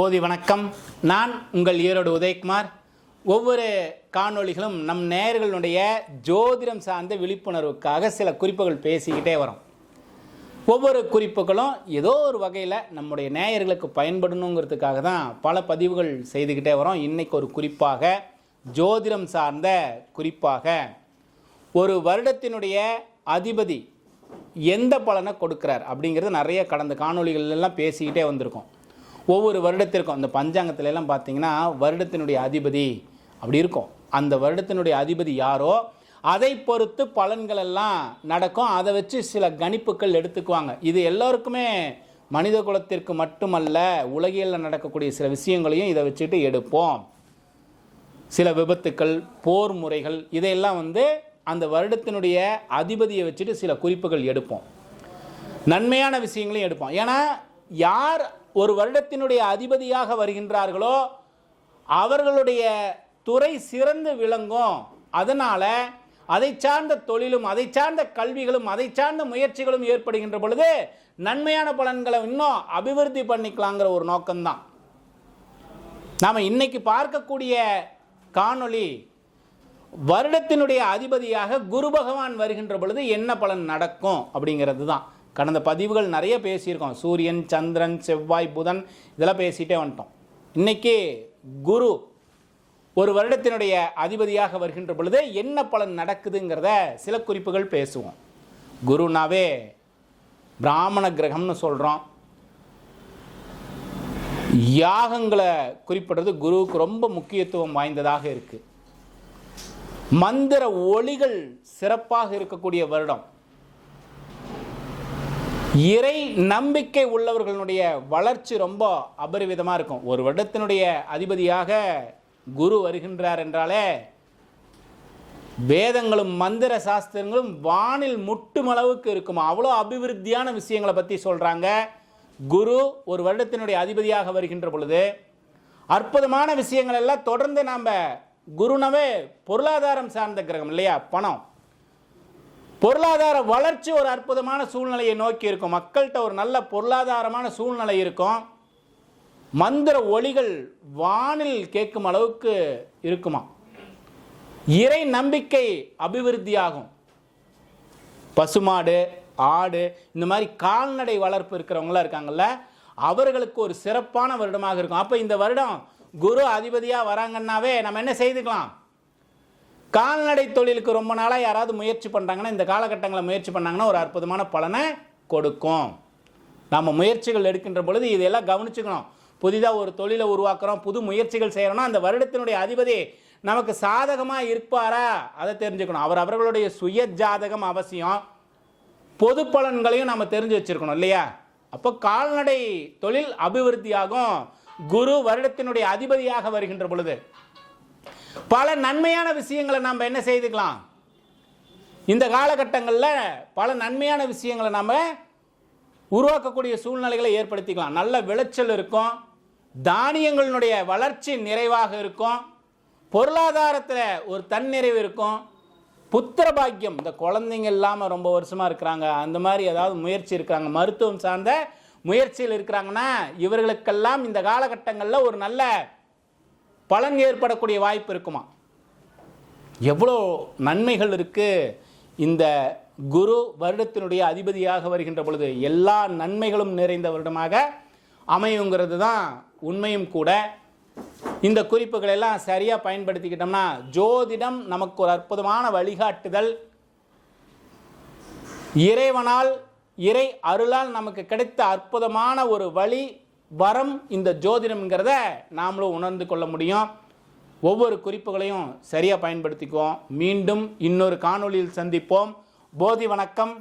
போதி வணக்கம். நான் உங்கள் ஈரோடு உதயகுமார். ஒவ்வொரு காணொளிகளும் நம் நேயர்களுடைய ஜோதிடம் சார்ந்த விழிப்புணர்வுக்காக சில குறிப்புகள் பேசிக்கிட்டே வரோம். ஒவ்வொரு குறிப்புகளும் ஏதோ ஒரு வகையில் நம்முடைய நேயர்களுக்கு பயன்படணுங்கிறதுக்காக தான் பல பதிவுகள் செய்துக்கிட்டே வரோம். இன்றைக்கு ஒரு குறிப்பாக ஜோதிடம் சார்ந்த குறிப்பாக. ஒரு வருடத்தினுடைய அதிபதி எந்த பலனை கொடுக்கிறார் அப்படிங்கிறது நிறைய கடந்த காணொளிகள் எல்லாம் பேசிக்கிட்டே வந்திருக்கோம். ஒவ்வொரு வருடத்திற்கும் அந்த பஞ்சாங்கத்துல எல்லாம் பார்த்தீங்கன்னா வருடத்தினுடைய அதிபதி அப்படி இருக்கும். அந்த வருடத்தினுடைய அதிபதி யாரோ அதை பொறுத்து பலன்கள் எல்லாம் நடக்கும். அதை வச்சு சில கணிப்புகள் எடுத்துக்குவாங்க. இது எல்லோருக்குமே மனித குலத்திற்கு மட்டுமல்ல உலகியலில் நடக்கக்கூடிய சில விஷயங்களையும் இதை வச்சுட்டு எடுப்போம். சில விபத்துக்கள் போர் முறைகள் இதையெல்லாம் வந்து அந்த வருடத்தினுடைய அதிபதியை வச்சுட்டு சில குறிப்புகள் எடுப்போம். நன்மையான விஷயங்களையும் எடுப்போம். ஏன்னா யார் ஒரு வருடத்தினுடைய அதிபதியாக வருகின்றார்களோ அவர்களுடைய துறை சிறந்து விளங்கும். அதனால் அதை சார்ந்த தொழிலும் அதை சார்ந்த கல்விகளும் அதை சார்ந்த முயற்சிகளும் ஏற்படுகின்ற பொழுது நன்மையான பலன்களை இன்னும் அபிவிருத்தி பண்ணிக்கலாங்கிற ஒரு நோக்கம்தான். நாம் இன்னைக்கு பார்க்கக்கூடிய காணொளி வருடத்தினுடைய அதிபதியாக குரு பகவான் வருகின்ற பொழுது என்ன பலன் நடக்கும் அப்படிங்கிறது தான் கடந்த பதிவுகள் நிறைய பேசியிருக்கோம். சூரியன் சந்திரன் செவ்வாய் புதன் இதெல்லாம் பேசிகிட்டே வந்துட்டோம். இன்னைக்கு குரு ஒரு வருடத்தினுடைய அதிபதியாக வருகின்ற பொழுது என்ன பலன் நடக்குதுங்கிறத சில குறிப்புகள் பேசுவோம். குருனாவே பிராமண கிரகம்னு சொல்கிறோம் யாகங்களை குறிப்பிடுறது குருவுக்கு ரொம்ப முக்கியத்துவம் வாய்ந்ததாக இருக்கு. மந்திர ஒளிகள் சிறப்பாக இருக்கக்கூடிய வருடம். இறை நம்பிக்கை உள்ளவர்களுடைய வளர்ச்சி ரொம்ப அபரிவிதமாக இருக்கும். ஒரு வருடத்தினுடைய அதிபதியாக குரு வருகின்றார் என்றாலே வேதங்களும் மந்திர சாஸ்திரங்களும் வானில் முட்டும் அளவுக்கு இருக்கும். அவ்வளோ அபிவிருத்தியான விஷயங்களை பற்றி சொல்கிறாங்க குரு ஒரு வருடத்தினுடைய அதிபதியாக வருகின்ற பொழுது அற்புதமான விஷயங்கள் எல்லாம் தொடர்ந்து நாம் குருனவே பொருளாதாரம் சார்ந்த கிரகம் இல்லையா? பணம். பொருளாதார வளர்ச்சி ஒரு அற்புதமான சூழ்நிலையை நோக்கி இருக்கும். மக்கள்கிட்ட ஒரு நல்ல பொருளாதாரமான சூழ்நிலை இருக்கும். மந்திர ஒளிகள் வானில் கேட்கும் அளவுக்கு இருக்குமா இறை நம்பிக்கை அபிவிருத்தியாகும். பசுமாடு ஆடு இந்த மாதிரி கால்நடை வளர்ப்பு இருக்கிறவங்களாம் இருக்காங்கல்ல அவர்களுக்கு ஒரு சிறப்பான வருடமாக இருக்கும். அப்போ இந்த வருடம் குரு அதிபதியாக வராங்கன்னாவே நம்ம என்ன செய்துக்கலாம்? கால்நடை தொழிலுக்கு ரொம்ப நாளாக யாராவது முயற்சி பண்ணுறாங்கன்னா இந்த காலகட்டங்களில் முயற்சி பண்ணாங்கன்னா ஒரு அற்புதமான பலனை கொடுக்கும். நம்ம முயற்சிகள் எடுக்கின்ற பொழுது இதையெல்லாம் கவனிச்சுக்கணும். புதிதாக ஒரு தொழிலை உருவாக்குறோம் புது முயற்சிகள் செய்கிறோன்னா அந்த வருடத்தினுடைய அதிபதி நமக்கு சாதகமாக இருப்பாரா? அதை தெரிஞ்சுக்கணும். அவர் அவர்களுடைய சுய ஜாதகம் அவசியம். பொது பலன்களையும் நம்ம தெரிஞ்சு வச்சிருக்கணும் இல்லையா? அப்போ கால்நடை தொழில் அபிவிருத்தியாகும். குரு வருடத்தினுடைய அதிபதியாக வருகின்ற பொழுது பல நன்மையான விஷயங்களை நம்ம என்ன செய்துக்கலாம்? இந்த காலகட்டங்களில் பல நன்மையான விஷயங்களை நம்ம உருவாக்கக்கூடிய சூழ்நிலைகளை ஏற்படுத்திக்கலாம். நல்ல விளைச்சல் இருக்கும் தானியங்களினுடைய வளர்ச்சி நிறைவாக இருக்கும் பொருளாதாரத்தில் ஒரு தன்னிறைவு இருக்கும் புத்திர பாக்கியம். இந்த குழந்தைங்க இல்லாமல் ரொம்ப வருஷமாக இருக்கிறாங்க. அந்த மாதிரி ஏதாவது முயற்சி இருக்கிறாங்க. மருத்துவம் சார்ந்த முயற்சியில் இருக்கிறாங்கன்னா இவர்களுக்கெல்லாம் இந்த காலகட்டங்களில் ஒரு நல்ல பலன் ஏற்படக்கூடிய வாய்ப்பு இருக்குமா? எவ்வளோ நன்மைகள் இருக்குது இந்த குரு வருடத்தினுடைய அதிபதியாக வருகின்ற பொழுது எல்லா நன்மைகளும் நிறைந்த வருடமாக அமையுங்கிறது தான் உண்மையும் கூட. இந்த குறிப்புகளை எல்லாம் சரியாக பயன்படுத்திக்கிட்டோம்னா ஜோதிடம் நமக்கு ஒரு அற்புதமான வழிகாட்டுதல். இறைவனால் இறை அருளால் நமக்கு கிடைத்த அற்புதமான ஒரு வழி வரம் இந்த ஜோதிடம்ங்கிறத நாமளும் உணர்ந்து கொள்ள முடியும். ஒவ்வொரு குறிப்புகளையும் சரியாக பயன்படுத்திக்குவோம். மீண்டும் இன்னொரு காணொளியில் சந்திப்போம். போதி வணக்கம்.